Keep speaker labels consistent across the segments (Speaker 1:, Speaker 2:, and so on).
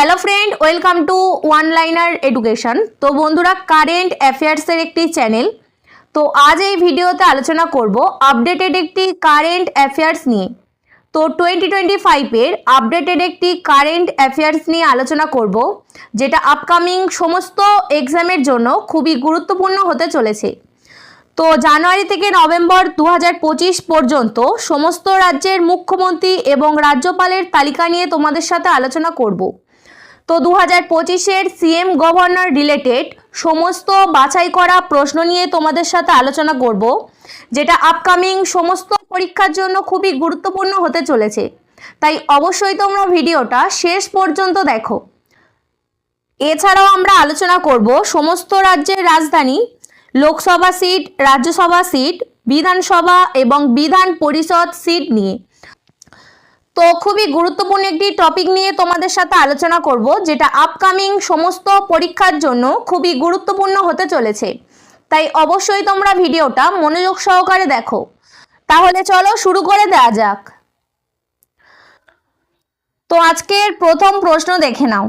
Speaker 1: Hello friend welcome to one liner education তো বন্ধুরা current অ্যাফেয়ার্সের একটি চ্যানেল তো আজ এই ভিডিওতে আলোচনা করব আপডেটেড একটি কারেন্ট অ্যাফেয়ার্স নিয়ে। তো টোয়েন্টি টোয়েন্টি ফাইভের আপডেটেড একটি কারেন্ট অ্যাফেয়ার্স নিয়ে আলোচনা করব, যেটা আপকামিং সমস্ত এক্সামের জন্য খুবই গুরুত্বপূর্ণ হতে চলেছে। তো জানুয়ারি থেকে নভেম্বর দু হাজার পঁচিশ পর্যন্ত সমস্ত রাজ্যের মুখ্যমন্ত্রী এবং রাজ্যপালের তালিকা নিয়ে তোমাদের সাথে আলোচনা করব। তো দু হাজার পঁচিশের সিএম গভর্নর রিলেটেড সমস্ত বাছাই করা প্রশ্ন নিয়ে তোমাদের সাথে আলোচনা করব, যেটা আপকামিং সমস্ত পরীক্ষার জন্য খুবই গুরুত্বপূর্ণ হতে চলেছে। তাই অবশ্যই তোমরা ভিডিওটা শেষ পর্যন্ত দেখো। এছাড়াও আমরা আলোচনা করব সমস্ত রাজ্যের রাজধানী, লোকসভা সিট, রাজ্যসভা সিট, বিধানসভা এবং বিধান পরিষদ সিট নিয়ে। তো খুবই গুরুত্বপূর্ণ একটি টপিক নিয়ে তোমাদের সাথে আলোচনা করব, যেটা আপকামিং সমস্ত পরীক্ষার জন্য খুবই গুরুত্বপূর্ণ হতে চলেছে। তাই অবশ্যই তোমরা ভিডিওটা মনোযোগ সহকারে দেখো। তাহলে চলো শুরু করে দেওয়া যাক। তো আজকের প্রথম প্রশ্ন দেখে নাও।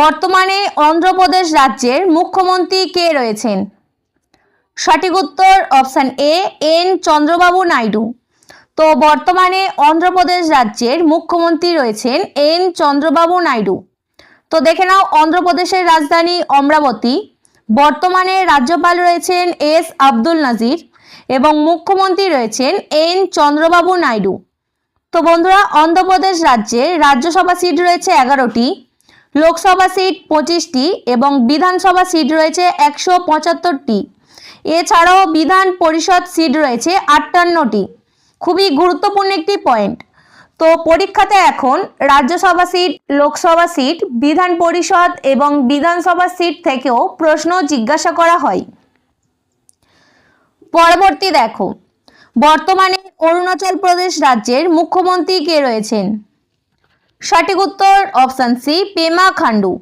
Speaker 1: বর্তমানে অন্ধ্রপ্রদেশ রাজ্যের মুখ্যমন্ত্রী কে রয়েছেন? সঠিক উত্তর option A N Chandrababu Naidu. তো বর্তমানে অন্ধ্রপ্রদেশ রাজ্যের মুখ্যমন্ত্রী রয়েছেন এন চন্দ্রবাবু নাইডু। তো দেখে নাও, অন্ধ্রপ্রদেশের রাজধানী অমরাবতী। বর্তমানে রাজ্যপাল রয়েছেন এস আব্দুল নাজির এবং মুখ্যমন্ত্রী রয়েছেন এন চন্দ্রবাবু নাইডু। তো বন্ধুরা, অন্ধ্রপ্রদেশ রাজ্যে রাজ্যসভা সিট রয়েছে এগারোটি, লোকসভা সিট পঁচিশটি এবং বিধানসভা সিট রয়েছে একশো পঁচাত্তরটি। এছাড়াও বিধান পরিষদ সিট রয়েছে আটান্নটি। খুবই গুরুত্বপূর্ণ একটি পয়েন্ট তো পরীক্ষাতে এখন রাজ্যসভা সিট লোকসভা সিট বিধান পরিষদ এবং বিধানসভা সিট থেকেও প্রশ্ন জিজ্ঞাসা করা হয়। পরবর্তী দেখো, বর্তমানে অরুণাচল প্রদেশ রাজ্যের মুখ্যমন্ত্রী কে রয়েছেন? সঠিক উত্তর অপশান সি পেমা খান্ডু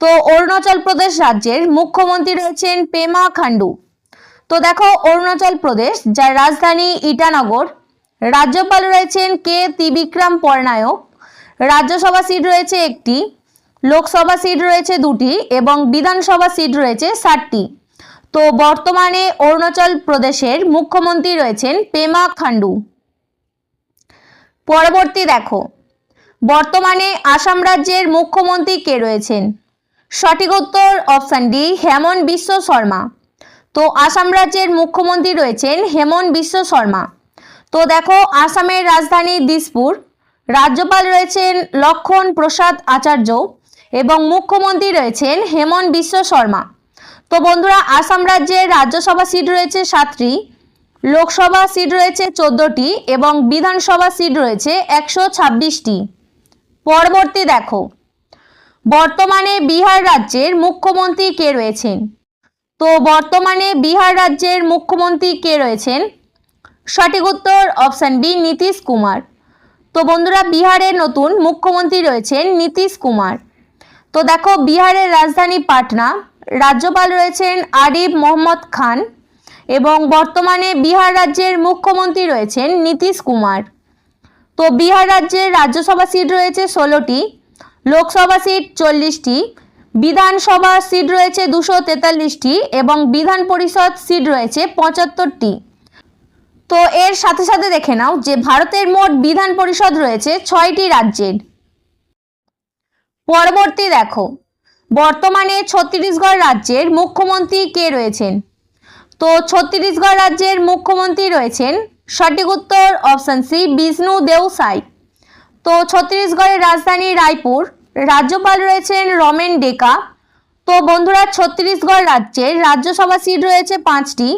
Speaker 1: তো অরুণাচল প্রদেশ রাজ্যের মুখ্যমন্ত্রী রয়েছেন পেমা খান্ডু তো দেখো, অরুণাচল প্রদেশ, যার রাজধানী ইটানগর, রাজ্যপাল রয়েছেন কে ত্রিবিক্রম পরনায়ক, রাজ্যসভা সিট রয়েছে একটি, লোকসভা সিট রয়েছে দুটি এবং বিধানসভা সিট রয়েছে ষাটটি তো বর্তমানে অরুণাচল প্রদেশের মুখ্যমন্ত্রী রয়েছেন পেমা খান্ডু পরবর্তী দেখো, বর্তমানে আসাম রাজ্যের মুখ্যমন্ত্রী কে রয়েছেন? সঠিক উত্তর অপশান ডি হেমন্ত বিশ্ব শর্মা। তো আসাম রাজ্যের মুখ্যমন্ত্রী রয়েছেন হেমন্ত বিশ্ব শর্মা। তো দেখো, আসামের রাজধানী দিসপুর, রাজ্যপাল রয়েছেন লক্ষণ প্রসাদ আচার্য এবং মুখ্যমন্ত্রী রয়েছেন হেমন্ত বিশ্ব শর্মা। তো বন্ধুরা, আসাম রাজ্যের রাজ্যসভা সিট রয়েছে সাতটি, লোকসভা সিট রয়েছে চোদ্দোটি এবং বিধানসভা সিট রয়েছে একশো ছাব্বিশটি। পরবর্তী দেখো, বর্তমানে বিহার রাজ্যের মুখ্যমন্ত্রী কে রয়েছেন? তো বর্তমানে বিহার রাজ্যের মুখ্যমন্ত্রী কে রয়েছেন? সঠিক উত্তর অপশান বি, নীতিশ কুমার। তো বন্ধুরা বিহারের নতুন মুখ্যমন্ত্রী রয়েছেন নীতিশ কুমার। তো দেখো, বিহারের রাজধানী পাটনা, রাজ্যপাল রয়েছেন আরিফ মোহাম্মদ খান এবং বর্তমানে বিহার রাজ্যের মুখ্যমন্ত্রী রয়েছেন নীতিশ কুমার। তো বিহার রাজ্যের রাজ্যসভা সিট রয়েছে ষোলোটি, লোকসভা সিট চল্লিশটি বিধানসভা সিট রয়েছে দুশো তেতাল্লিশটি এবং বিধান পরিষদ সিট রয়েছে পঁচাত্তরটি। তো এর সাথে সাথে দেখে নাও যে ভারতের মোট বিধান পরিষদ রয়েছে ছয়টি রাজ্যের। পরবর্তী দেখো, বর্তমানে ছত্তিশগড় রাজ্যের মুখ্যমন্ত্রী কে রয়েছেন? তো ছত্তিশগড় রাজ্যের মুখ্যমন্ত্রী রয়েছেন সঠিক উত্তর অপশান সি, বিষ্ণু দেও সাই তো ছত্তিশগড়ের রাজধানী রায়পুর রাজ্যপাল রয়েছেন রমেন ডেকা। তো বন্ধুরা, ছত্তিশগড় রাজ্যের রাজ্যসভা সিট রয়েছে পাঁচটি,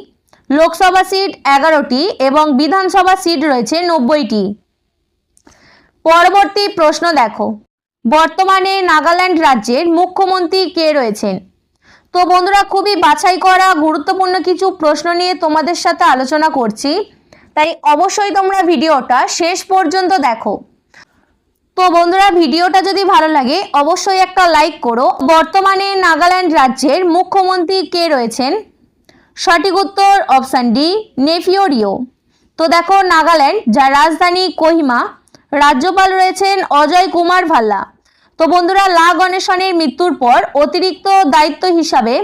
Speaker 1: লোকসভা সিট এগারোটি এবং বিধানসভা সিট রয়েছে নব্বইটি। পরবর্তী প্রশ্ন দেখো। বর্তমানে নাগাল্যান্ড রাজ্যের মুখ্যমন্ত্রী কে রয়েছেন? তো বন্ধুরা, খুবই বাছাই করা গুরুত্বপূর্ণ কিছু প্রশ্ন নিয়ে তোমাদের সাথে আলোচনা করছি। তাই অবশ্যই তোমরা ভিডিওটা শেষ পর্যন্ত দেখো। তো বন্ধুরা, ভিডিওটা যদি ভালো লাগে, অবশ্যই একটা লাইক করো। বর্তমানে নাগাল্যান্ড রাজ্যের মুখ্যমন্ত্রী কে রয়েছেন? সঠিক উত্তর অপশান ডি নেফিওরিও তো দেখো, নাগাল্যান্ড, যার রাজধানী কোহিমা, রাজ্যপাল রয়েছেন অজয় কুমার ভাল্লা। তো বন্ধুরা, লা গণেশনের মৃত্যুর পর অতিরিক্ত দায়িত্ব হিসাবে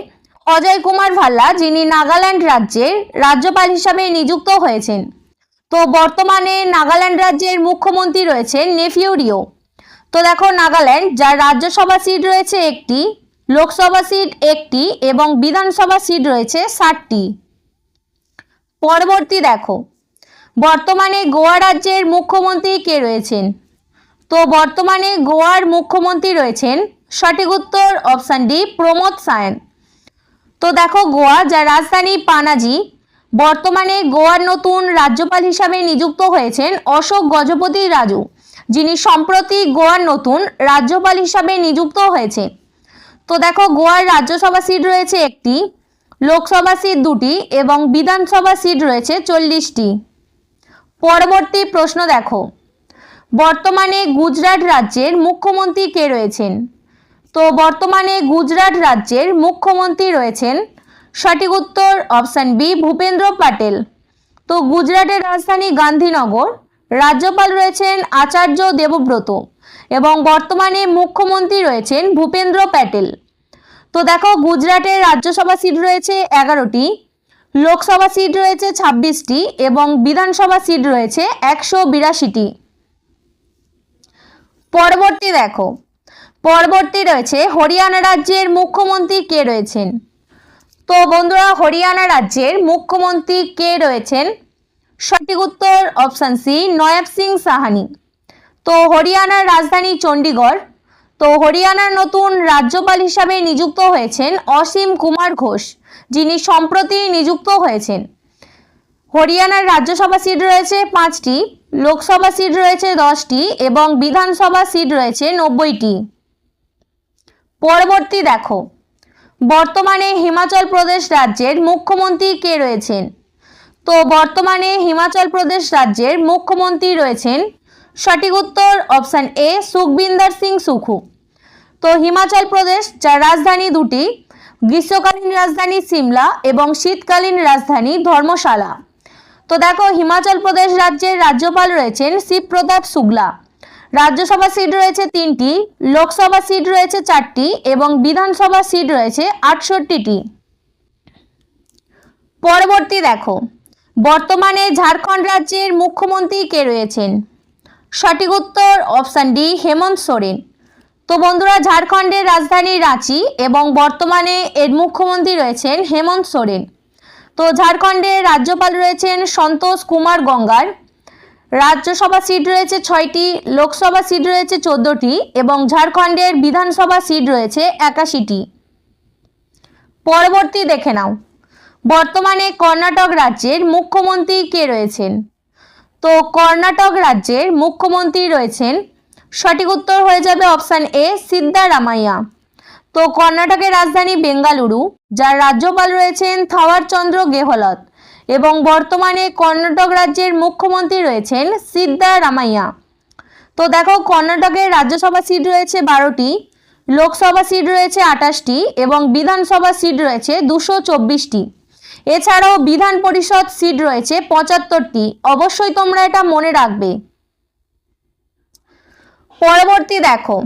Speaker 1: অজয় কুমার ভাল্লা, যিনি নাগাল্যান্ড রাজ্যের রাজ্যপাল হিসাবে নিযুক্ত হয়েছেন। তো বর্তমানে নাগাল্যান্ড রাজ্যের মুখ্যমন্ত্রী রয়েছেন নেফিউরিও। তো দেখো নাগাল্যান্ড, যার রাজ্যসভা সিট রয়েছে একটি, লোকসভা সিট একটি এবং বিধানসভা সিট রয়েছে ষাটটি। পরবর্তী দেখো, বর্তমানে গোয়া রাজ্যের মুখ্যমন্ত্রী কে রয়েছেন? তো বর্তমানে গোয়ার মুখ্যমন্ত্রী রয়েছেন সঠিক উত্তর অপশান ডি প্রমোদ সায়ন। তো দেখো গোয়া, যার রাজধানী পানাজি বর্তমানে গোয়ার নতুন রাজ্যপাল হিসাবে নিযুক্ত হয়েছেন অশোক গজপতি রাজু, যিনি সম্প্রতি গোয়ার নতুন রাজ্যপাল হিসাবে নিযুক্ত হয়েছে তো দেখো, গোয়ার রাজ্যসভা সিট রয়েছে একটি, লোকসভা সিট দুটি এবং বিধানসভা সিট রয়েছে চল্লিশটি। পরবর্তী প্রশ্ন দেখো, বর্তমানে গুজরাট রাজ্যের মুখ্যমন্ত্রী কে রয়েছেন? তো বর্তমানে গুজরাট রাজ্যের মুখ্যমন্ত্রী রয়েছেন সঠিক উত্তর অপশান বি, ভূপেন্দ্র প্যাটেল তো গুজরাটের রাজধানী গান্ধীনগর, রাজ্যপাল রয়েছেন আচার্য দেবব্রত এবং বর্তমানে মুখ্যমন্ত্রী রয়েছেন ভূপেন্দ্র প্যাটেল। তো দেখো, গুজরাটের রাজ্যসভা সিট রয়েছে এগারোটি, লোকসভা সিট রয়েছে ছাব্বিশটি এবং বিধানসভা সিট রয়েছে একশো বিরাশিটি। পরবর্তী দেখো, পরবর্তী রয়েছে হরিয়ানা রাজ্যের মুখ্যমন্ত্রী কে রয়েছেন? তো বন্ধুরা, হরিয়ানা রাজ্যের মুখ্যমন্ত্রী কে রয়েছেন? সঠিক উত্তর অপশান সি নয়াব সিং সাহানি। তো হরিয়ানার রাজধানী চণ্ডীগড়, তো হরিয়ানার নতুন রাজ্যপাল হিসাবে নিযুক্ত হয়েছেন অসীম কুমার ঘোষ, যিনি সম্প্রতি নিযুক্ত হয়েছেন। হরিয়ানার রাজ্যসভা সিট রয়েছে পাঁচটি, লোকসভা সিট রয়েছে দশটি এবং বিধানসভা সিট রয়েছে নব্বইটি। পরবর্তী দেখো। বর্তমানে হিমাচল প্রদেশ রাজ্যের মুখ্যমন্ত্রী কে রয়েছেন? তো বর্তমানে হিমাচল প্রদেশ রাজ্যের মুখ্যমন্ত্রী রয়েছেন সঠিক উত্তর অপশান এ সুখবিন্দর সিং সুখু। তো হিমাচল প্রদেশ যার রাজধানী দুটি, গ্রীষ্মকালীন রাজধানী সিমলা এবং শীতকালীন রাজধানী ধর্মশালা। তো দেখো হিমাচল প্রদেশ রাজ্যের রাজ্যপাল রয়েছেন শিবপ্রতাপ শুক্লা। রাজ্যসভা সিট রয়েছে তিনটি, লোকসভা সিট রয়েছে চারটি এবং বিধানসভা সিট রয়েছে আটষট্টিটি। পরবর্তী দেখো, বর্তমানে ঝাড়খণ্ড রাজ্যের মুখ্যমন্ত্রী কে রয়েছেন? সঠিক উত্তর অপশান ডি, হেমন্ত সোরেন। তো বন্ধুরা, ঝাড়খণ্ডের রাজধানী রাঁচি এবং বর্তমানে এর মুখ্যমন্ত্রী রয়েছেন হেমন্ত সোরেন। তো ঝাড়খণ্ডের রাজ্যপাল রয়েছেন সন্তোষ কুমার গঙ্গার। রাজ্যসভা সিট রয়েছে ছয়টি, লোকসভা সিট রয়েছে চোদ্দোটি এবং ঝাড়খণ্ডের বিধানসভা সিট রয়েছে একাশিটি। পরবর্তী দেখে নাও। বর্তমানে কর্ণাটক রাজ্যের মুখ্যমন্ত্রী কে রয়েছেন? তো কর্ণাটক রাজ্যের মুখ্যমন্ত্রী রয়েছেন, সঠিক উত্তর হয়ে যাবে অপশান এ, সিদ্ধারামাইয়া। তো কর্ণাটকের রাজধানী বেঙ্গালুরু, যার রাজ্যপাল রয়েছেন থাওয়ারচন্দ্র গেহলত এবং বর্তমানে কর্ণাটক রাজ্যের মুখ্যমন্ত্রী রয়েছেন সিদ্ধারামাইয়া। তো দেখো, কর্ণাটকের রাজ্যসভা সিট রয়েছে বারোটি, লোকসভা সিট রয়েছে আটাশটি এবং বিধানসভা সিট রয়েছে দুশো চব্বিশটি। এছাড়াও বিধান পরিষদ সিট রয়েছে পঁচাত্তরটি। অবশ্যই তোমরা এটা মনে রাখবে। পরবর্তী দেখো,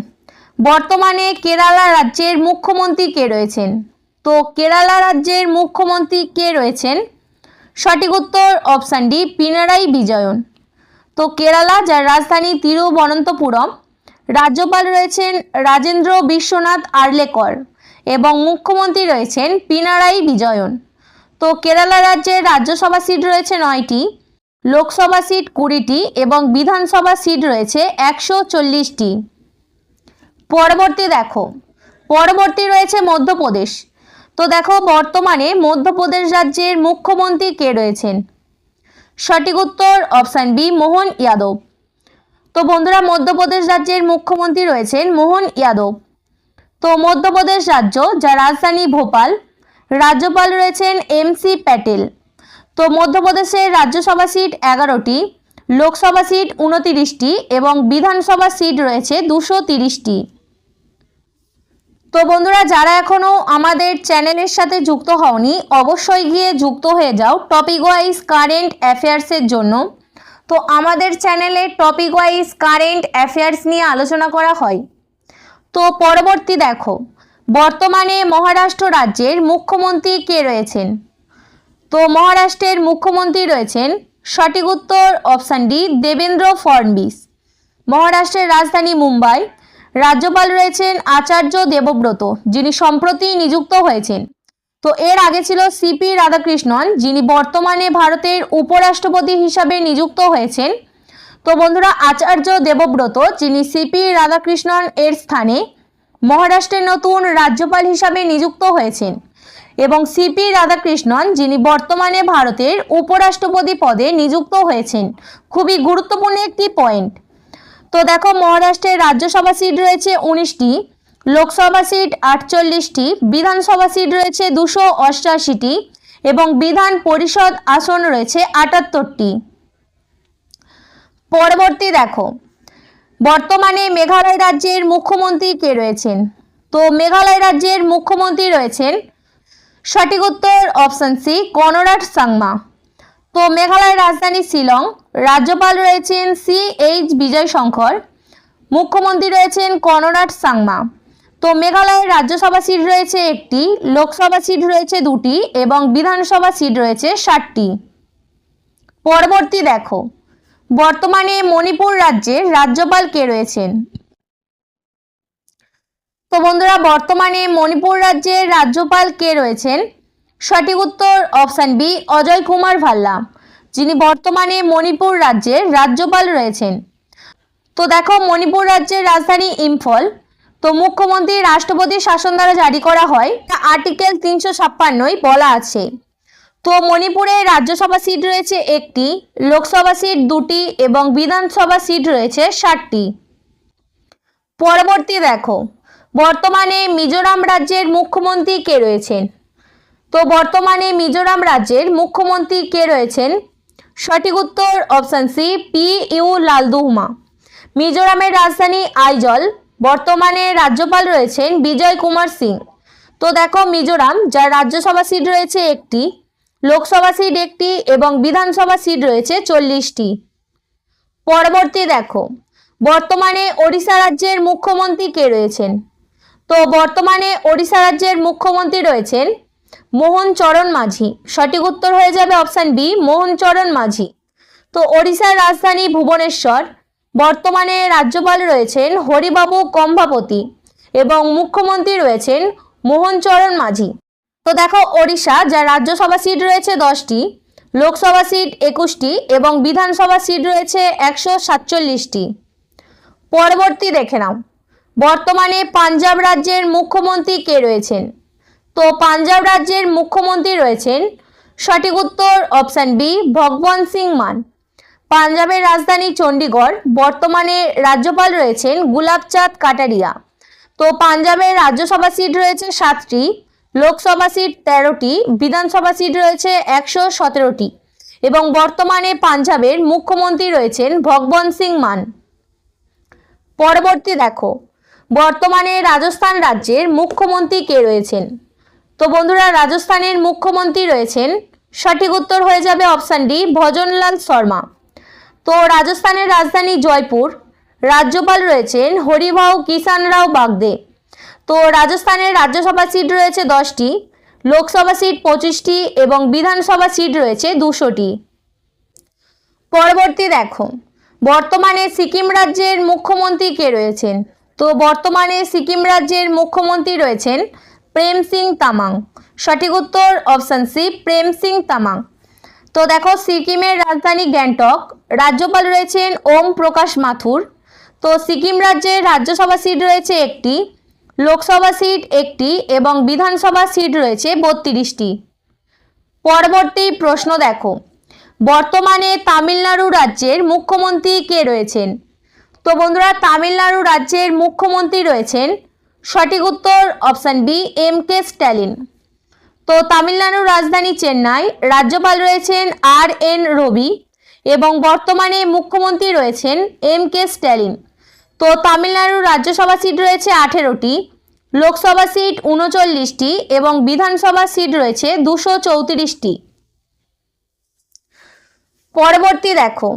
Speaker 1: বর্তমানে কেরালা রাজ্যের মুখ্যমন্ত্রী কে রয়েছেন? তো কেরালা রাজ্যের মুখ্যমন্ত্রী কে রয়েছেন? সঠিক উত্তর অপশান ডি, পিনারাই বিজয়ন। তো কেরালা, যার রাজধানী তিরুবনন্তপুরম, রাজ্যপাল রয়েছেন রাজেন্দ্র বিশ্বনাথ আর্লেকর এবং মুখ্যমন্ত্রী রয়েছেন পিনারাই বিজয়ন। তো কেরালা রাজ্যের রাজ্যসভা সিট রয়েছে নয়টি, লোকসভা সিট কুড়িটি এবং বিধানসভা সিট রয়েছে একশো চল্লিশটি। পরবর্তী দেখো, পরবর্তী রয়েছে মধ্যপ্রদেশ। তো দেখো বর্তমানে মধ্যপ্রদেশ রাজ্যের মুখ্যমন্ত্রী কে রয়েছেন? সঠিক উত্তর অপশান বি, মোহন যাদব তো বন্ধুরা, মধ্যপ্রদেশ রাজ্যের মুখ্যমন্ত্রী রয়েছেন মোহন যাদব তো মধ্যপ্রদেশ রাজ্য, যা রাজধানী ভোপাল, রাজ্যপাল রয়েছেন এম সি প্যাটেল। তো মধ্যপ্রদেশের রাজ্যসভা সিট এগারোটি, লোকসভা সিট উনতিরিশটি এবং বিধানসভা সিট রয়েছে দুশো তিরিশটি। তো বন্ধুরা, যারা এখনও আমাদের চ্যানেলের সাথে যুক্ত হওনি, অবশ্যই গিয়ে যুক্ত হয়ে যাও টপিক ওয়াইজ কারেন্ট অ্যাফেয়ার্সের জন্য। তো আমাদের চ্যানেলে টপিক ওয়াইজ কারেন্ট অ্যাফেয়ার্স নিয়ে আলোচনা করা হয়। তো পরবর্তী দেখো, বর্তমানে মহারাষ্ট্র রাজ্যের মুখ্যমন্ত্রী কে রয়েছেন? তো মহারাষ্ট্রের মুখ্যমন্ত্রী রয়েছেন, সঠিক উত্তর অপশান ডি, দেবেন্দ্র ফডণবিস মহারাষ্ট্রের রাজধানী মুম্বাই রাজ্যপাল রয়েছেন আচার্য দেবব্রত, যিনি সম্প্রতি নিযুক্ত হয়েছেন। তো এর আগে ছিল সিপি রাধাকৃষ্ণন, যিনি বর্তমানে ভারতের উপরাষ্ট্রপতি হিসাবে নিযুক্ত হয়েছেন। তো বন্ধুরা, আচার্য দেবব্রত, যিনি সিপি রাধাকৃষ্ণন এর স্থানে মহারাষ্ট্রের নতুন রাজ্যপাল হিসাবে নিযুক্ত হয়েছেন এবং সিপি রাধাকৃষ্ণন, যিনি বর্তমানে ভারতের উপরাষ্ট্রপতি পদে নিযুক্ত হয়েছেন। খুবই গুরুত্বপূর্ণ একটি পয়েন্ট। তো দেখো মহারাষ্ট্রের রাজ্যসভা সিট রয়েছে উনিশটি, লোকসভা সিট আটচল্লিশটি, বিধানসভা সিট রয়েছে দুশো অষ্টআশিটি এবং বিধান পরিষদ আসন রয়েছে আটাত্তরটি। পরবর্তী দেখো, বর্তমানে মেঘালয় রাজ্যের মুখ্যমন্ত্রী কে রয়েছেন? তো মেঘালয় রাজ্যের মুখ্যমন্ত্রী রয়েছেন সঠিক উত্তর অপশন সি কনরাড সাংমা। তো মেঘালয়ের রাজধানী শিলং, রাজ্যপাল রয়েছেন সি এইচ বিজয় শঙ্কর মুখ্যমন্ত্রী রয়েছেন কনরাড সাংমা। তো মেঘালয়ের রাজ্যসভা সিট রয়েছে একটি, লোকসভা সিট রয়েছে দুটি এবং বিধানসভা সিট রয়েছে ষাটটি পরবর্তী দেখো, বর্তমানে মণিপুর রাজ্যের রাজ্যপাল কে রয়েছেন? তো বন্ধুরা, বর্তমানে মণিপুর রাজ্যের রাজ্যপাল কে রয়েছেন? সঠিক উত্তর অপশান বি, অজয় কুমার ভাল্লা, যিনি বর্তমানে মণিপুর রাজ্যের রাজ্যপাল রয়েছেন। তো দেখো, মণিপুর রাজ্যের রাজধানী ইম্ফল, তো মুখ্যমন্ত্রী রাষ্ট্রপতির শাসন দ্বারা জারি করা হয় আর্টিকেল তিনশো ছাপ্পান্নই বলা আছে। তো মণিপুরে রাজ্যসভা সিট রয়েছে একটি, লোকসভা সিট দুটি এবং বিধানসভা সিট রয়েছে ষাটটি পরবর্তী দেখো, বর্তমানে মিজোরাম রাজ্যের মুখ্যমন্ত্রী কে রয়েছেন? তো বর্তমানে মিজোরাম রাজ্যের মুখ্যমন্ত্রী কে রয়েছেন? সঠিক উত্তর option C, P U Lalduhoma. মিজোরামের রাজধানী আইজল, বর্তমানে রাজ্যপাল রয়েছেন বিজয় কুমার সিং। তো দেখো মিজোরাম, যার রাজ্যসভা সিট রয়েছে একটি, লোকসভা সিট একটি এবং বিধানসভা সিট রয়েছে চল্লিশটি। পরবর্তী দেখো, বর্তমানে ওড়িশা রাজ্যের মুখ্যমন্ত্রী কে রয়েছেন? তো বর্তমানে ওড়িশা রাজ্যের মুখ্যমন্ত্রী রয়েছেন মোহন চরণ মাঝি। সঠিক উত্তর হয়ে যাবে অপশান বি মোহন চরণ মাঝি। তো ওড়িশার রাজধানী ভুবনেশ্বর, বর্তমানে রাজ্যপাল রয়েছেন হরিবাবু কম্ভাপতি এবং মুখ্যমন্ত্রী রয়েছেন মোহনচরণ মাঝি। তো দেখো ওড়িশা, যার রাজ্যসভা সিট রয়েছে দশটি, লোকসভা সিট একুশটি এবং বিধানসভা সিট রয়েছে একশো সাতচল্লিশটি। পরবর্তী দেখে নাও। বর্তমানে পাঞ্জাব রাজ্যের মুখ্যমন্ত্রী কে রয়েছেন? তো পাঞ্জাব রাজ্যের মুখ্যমন্ত্রী রয়েছেন। সঠিক উত্তর অপশান বি ভগবন্ত সিং মান। পাঞ্জাবের রাজধানী চণ্ডীগড়, বর্তমানে রাজ্যপাল রয়েছেন গুলাবচাঁদ কাটারিয়া। তো পাঞ্জাবের রাজ্যসভা সিট রয়েছে সাতটি, লোকসভা সিট তেরোটি, বিধানসভা সিট রয়েছে একশো সতেরোটি। এবং বর্তমানে পাঞ্জাবের মুখ্যমন্ত্রী রয়েছেন ভগবন সিং মান। পরবর্তী দেখো, বর্তমানে রাজস্থান রাজ্যের মুখ্যমন্ত্রী কে রয়েছেন? তো বন্ধুরা, রাজস্থানের মুখ্যমন্ত্রী রয়েছেন। সঠিক উত্তর হয়ে যাবে অপশান ডি, ভজনলাল শর্মা। তো রাজস্থানের রাজধানী জয়পুর, রাজ্যপাল রয়েছেন হরিভাউ কিষান রাও বাগদে। তো রাজস্থানের রাজ্যসভা সিট রয়েছে দশটি, লোকসভা সিট পঁচিশটি এবং বিধানসভা সিট রয়েছে দুশোটি। পরবর্তী দেখো, বর্তমানে সিকিম রাজ্যের মুখ্যমন্ত্রী কে রয়েছেন? তো বর্তমানে সিকিম রাজ্যের মুখ্যমন্ত্রী রয়েছেন প্রেম সিং তামাং। সঠিক উত্তর অপশান সি প্রেম সিং তামাং। তো দেখো, সিকিমের রাজধানী গ্যাংটক, রাজ্যপাল রয়েছেন ওম প্রকাশ মাথুর। তো সিকিম রাজ্যের রাজ্যসভা সিট রয়েছে একটি, লোকসভা সিট একটি এবং বিধানসভা সিট রয়েছে বত্রিশটি। পরবর্তী প্রশ্ন দেখো, বর্তমানে তামিলনাড়ু রাজ্যের মুখ্যমন্ত্রী কে রয়েছেন? তো বন্ধুরা, তামিলনাড়ু রাজ্যের মুখ্যমন্ত্রী রয়েছেন সঠিক উত্তর option B, M K Stalin. তো তামিলনাড়ুর রাজধানী চেন্নাই, রাজ্যপাল রয়েছেন আর এন রবি এবং বর্তমানে মুখ্যমন্ত্রী রয়েছেন এম কে স্ট্যালিন। তো তামিলনাড়ুর রাজ্যসভা সিট রয়েছে আঠেরোটি, লোকসভা সিট উনচল্লিশটি এবং বিধানসভা সিট রয়েছে দুশো চৌত্রিশটি। পরবর্তী দেখো,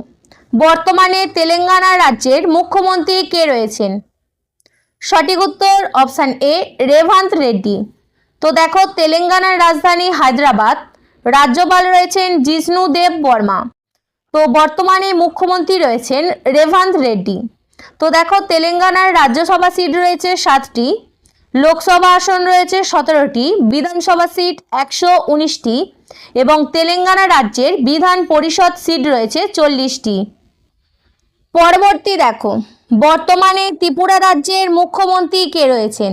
Speaker 1: বর্তমানে তেলেঙ্গানা রাজ্যের মুখ্যমন্ত্রী কে রয়েছেন? সঠিক উত্তর অপশান এ, রেভান্ত রেড্ডি। তো দেখো, তেলেঙ্গানার রাজধানী হায়দ্রাবাদ, রাজ্যপাল রয়েছেন জিষ্ণু দেব বর্মা। তো বর্তমানে মুখ্যমন্ত্রী রয়েছেন রেভান্ত রেড্ডি। তো দেখো, তেলেঙ্গানার রাজ্যসভা সিট রয়েছে সাতটি, লোকসভা আসন রয়েছে সতেরোটি, বিধানসভা সিট একশো উনিশটি এবং তেলেঙ্গানা রাজ্যের বিধান পরিষদ সিট রয়েছে চল্লিশটি। পরবর্তী দেখো বর্তমানে ত্রিপুরা রাজ্যের মুখ্যমন্ত্রী কে রয়েছেন?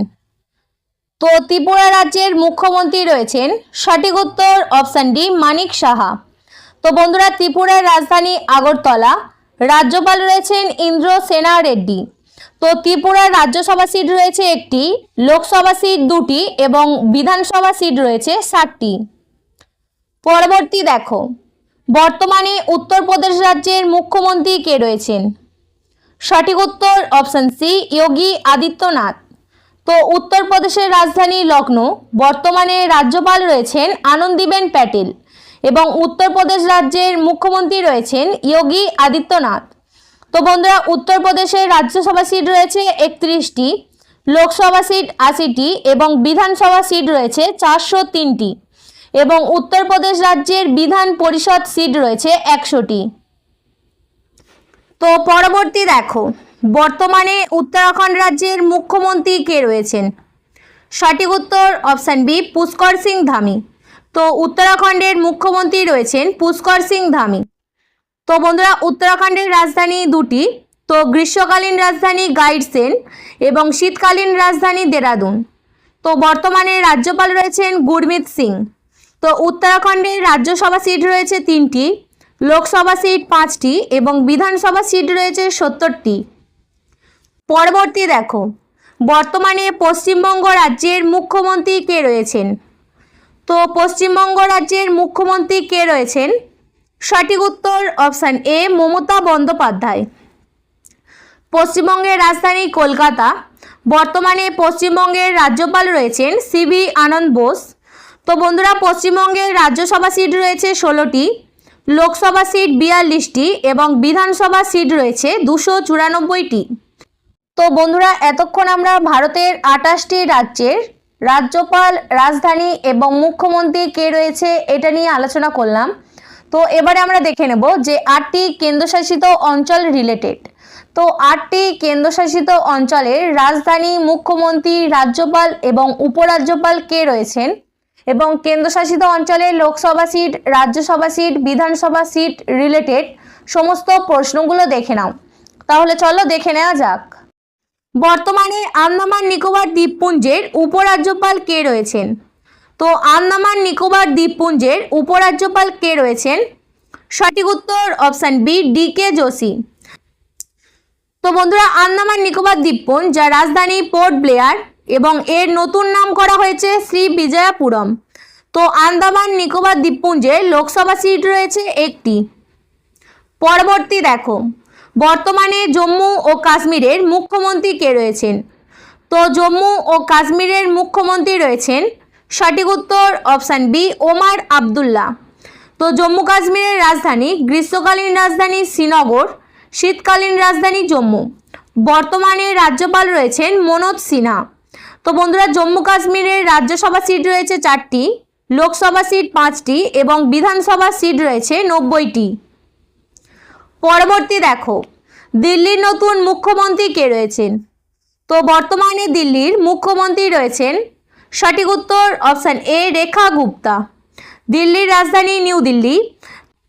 Speaker 1: তো ত্রিপুরা রাজ্যের মুখ্যমন্ত্রী রয়েছেন সঠিক উত্তর অপশান ডি মানিক সাহা। তো বন্ধুরা, ত্রিপুরার রাজধানী আগরতলা, রাজ্যপাল রয়েছেন ইন্দ্র সেনা রেড্ডি। তো ত্রিপুরার রাজ্যসভা সিট রয়েছে একটি, লোকসভা সিট দুটি এবং বিধানসভা সিট রয়েছে ষাটটি পরবর্তী দেখো, বর্তমানে উত্তরপ্রদেশ রাজ্যের মুখ্যমন্ত্রী কে রয়েছেন? সঠিক উত্তর অপশন সি যোগী আদিত্যনাথ। তো উত্তরপ্রদেশের রাজধানী লখনৌ বর্তমানে রাজ্যপাল রয়েছেন আনন্দীবেন প্যাটেল এবং উত্তরপ্রদেশ রাজ্যের মুখ্যমন্ত্রী রয়েছেন যোগী আদিত্যনাথ। তো বন্ধুরা, উত্তরপ্রদেশের রাজ্যসভা সিট রয়েছে একত্রিশটি, লোকসভা সিট আশিটি এবং বিধানসভা সিট রয়েছে চারশো তিনটি এবং উত্তরপ্রদেশ রাজ্যের বিধান পরিষদ সিট রয়েছে একশোটি। তো পরবর্তী দেখো, বর্তমানে উত্তরাখণ্ড রাজ্যের মুখ্যমন্ত্রী কে রয়েছেন? সঠিক উত্তর অপশান বি, পুষ্কর সিং ধামি। তো উত্তরাখণ্ডের মুখ্যমন্ত্রী রয়েছেন পুষ্কর সিং ধামি। তো বন্ধুরা, উত্তরাখণ্ডের রাজধানী দুটি, তো গ্রীষ্মকালীন রাজধানী গাইডসেন এবং শীতকালীন রাজধানী দেরাদুন। তো বর্তমানে রাজ্যপাল রয়েছেন গুরমিত সিং। তো উত্তরাখণ্ডের রাজ্যসভা সিট রয়েছে তিনটি লোকসভা সিট পাঁচটি এবং বিধানসভা সিট রয়েছে সত্তরটি। পরবর্তী দেখো, বর্তমানে পশ্চিমবঙ্গ রাজ্যের মুখ্যমন্ত্রী কে রয়েছেন? তো পশ্চিমবঙ্গ রাজ্যের মুখ্যমন্ত্রী কে রয়েছেন? সঠিক উত্তর অপশান এ, মমতা বন্দ্যোপাধ্যায়। পশ্চিমবঙ্গের রাজধানী কলকাতা, বর্তমানে পশ্চিমবঙ্গের রাজ্যপাল রয়েছেন সিবি আনন্দ বোস। তো বন্ধুরা, পশ্চিমবঙ্গের রাজ্যসভা সিট রয়েছে ষোলোটি লোকসভা সিট বিয়াল্লিশটি এবং বিধানসভা সিট রয়েছে দুশো চুরানব্বইটি। তো বন্ধুরা, এতক্ষণ আমরা ভারতের আটাশটি রাজ্যের রাজ্যপাল, রাজধানী এবং মুখ্যমন্ত্রী কে রয়েছে এটা নিয়ে আলোচনা করলাম। তো এবারে আমরা দেখে নেব যে আটটি কেন্দ্রশাসিত অঞ্চল রিলেটেড তো আটটি কেন্দ্রশাসিত অঞ্চলের রাজধানী, মুখ্যমন্ত্রী, রাজ্যপাল এবং উপরাজ্যপাল কে রয়েছেন? এবং কেন্দ্রশাসিত অঞ্চলের Lok Sabha seat, Rajya Sabha seat, Vidhan Sabha seat related সমস্ত প্রশ্নগুলো দেখে নাও। তাহলে চলো দেখে নেওয়া যাক। বর্তমানে আন্দামান নিকোবর দ্বীপপুঞ্জের উপরাজ্যপাল কে রয়েছেন? তো আন্দামান নিকোবর দ্বীপপুঞ্জের উপরাজ্যপাল কে রয়েছেন? সঠিক উত্তর option B, D K Joshi. তো বন্ধুরা, আন্দামান নিকোবর দ্বীপপুঞ্জ যা রাজধানী পোর্ট ব্লেয়ার এবং এর নতুন নাম করা হয়েছে শ্রী বিজয়াপুরম। তো আন্দামান নিকোবর দ্বীপপুঞ্জের লোকসভা সিট রয়েছে একটি। পরবর্তী দেখো, বর্তমানে জম্মু ও কাশ্মীরের মুখ্যমন্ত্রী কে রয়েছেন? তো জম্মু ও কাশ্মীরের মুখ্যমন্ত্রী রয়েছেন সঠিক উত্তর অপশান বি ওমার আবদুল্লাহ। তো জম্মু কাশ্মীরের রাজধানী গ্রীষ্মকালীন রাজধানী শ্রীনগর, শীতকালীন রাজধানী জম্মু। বর্তমানে রাজ্যপাল রয়েছেন মনোজ সিনহা। তো বন্ধুরা, জম্মু কাশ্মীরের রাজ্যসভা সিট রয়েছে চারটি, লোকসভা সিট পাঁচটি এবং বিধানসভা সিট রয়েছে নব্বইটি। পরবর্তী দেখো, দিল্লির নতুন মুখ্যমন্ত্রী কে রয়েছেন? তো বর্তমানে দিল্লির মুখ্যমন্ত্রী রয়েছেন সঠিক উত্তর অপশান এ রেখা গুপ্তা। দিল্লির রাজধানী নিউ দিল্লি।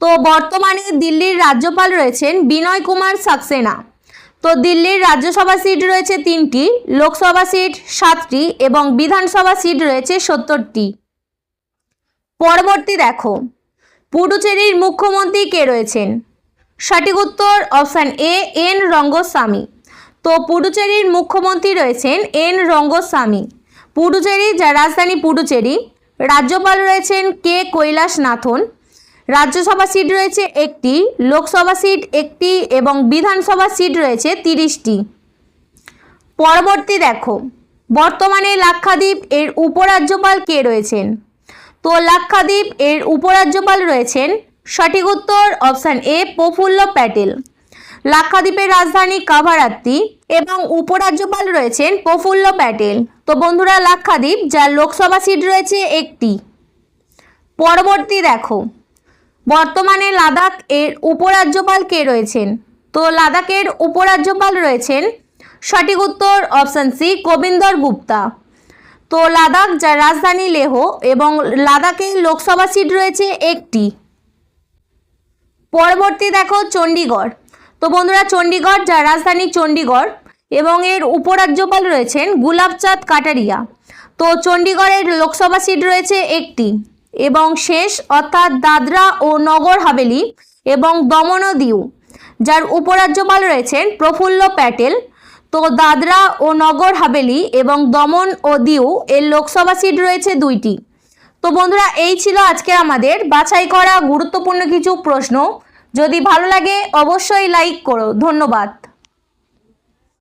Speaker 1: তো বর্তমানে দিল্লির রাজ্যপাল রয়েছেন বিনয় কুমার সাক্সেনা। তো দিল্লির রাজ্যসভা সিট রয়েছে তিনটি, লোকসভা সিট সাতটি এবং বিধানসভা সিট রয়েছে সত্তরটি। পরবর্তী দেখো, পুডুচেরির মুখ্যমন্ত্রী কে রয়েছেন? সঠিক উত্তর অপশান এ, এন রঙ্গস্বামী। তো পুডুচেরির মুখ্যমন্ত্রী রয়েছেন এন রঙ্গস্বামী। পুডুচেরি যা রাজধানী পুডুচেরি। রাজ্যপাল রয়েছেন কে কৈলাসনাথন। রাজ্যসভা সিট রয়েছে একটি, লোকসভা সিট একটি এবং বিধানসভা সিট রয়েছে তিরিশটি। পরবর্তী দেখো, বর্তমানে লাক্ষাদ্বীপ এর উপরাজ্যপাল কে রয়েছেন? তো লাক্ষাদ্বীপ এর উপরাজ্যপাল রয়েছেন সঠিক উত্তর অপশান এ প্রফুল্ল প্যাটেল। লাক্ষাদ্বীপের রাজধানী কাভারাত্তি এবং উপরাজ্যপাল রয়েছেন প্রফুল্ল প্যাটেল। তো বন্ধুরা, লাক্ষাদ্বীপ যার লোকসভা সিট রয়েছে একটি। পরবর্তী দেখো বর্তমানে লাদাখ এর উপরাজ্যপাল কে রয়েছেন? তো লাদাখের উপরাজ্যপাল রয়েছেন সঠিক উত্তর অপশান সি গোবিন্দর গুপ্তা। তো লাদাখ যার রাজধানী লেহ এবং লাদাখের লোকসভা সিট রয়েছে একটি। পরবর্তী দেখো চণ্ডীগড়। তো বন্ধুরা চণ্ডীগড় যার রাজধানী চণ্ডীগড় এবং এর উপরাজ্যপাল রয়েছেন গুলাবচাঁদ কাটারিয়া। তো চণ্ডীগড়ের লোকসভা সিট রয়েছে একটি। এবং শেষ অর্থাৎ দাদরা ও নগর হাভেলি এবং দমন দিউ যার উপরাজ্যপাল রয়েছেন প্রফুল্ল প্যাটেল। তো দাদরা ও নগর হাভেলি এবং দমন ও দিউ এর লোকসভা সিট রয়েছে দুইটি। তো বন্ধুরা, এই ছিল আজকে আমাদের বাছাই করা গুরুত্বপূর্ণ কিছু প্রশ্ন। যদি ভালো লাগে, অবশ্যই লাইক করো। ধন্যবাদ।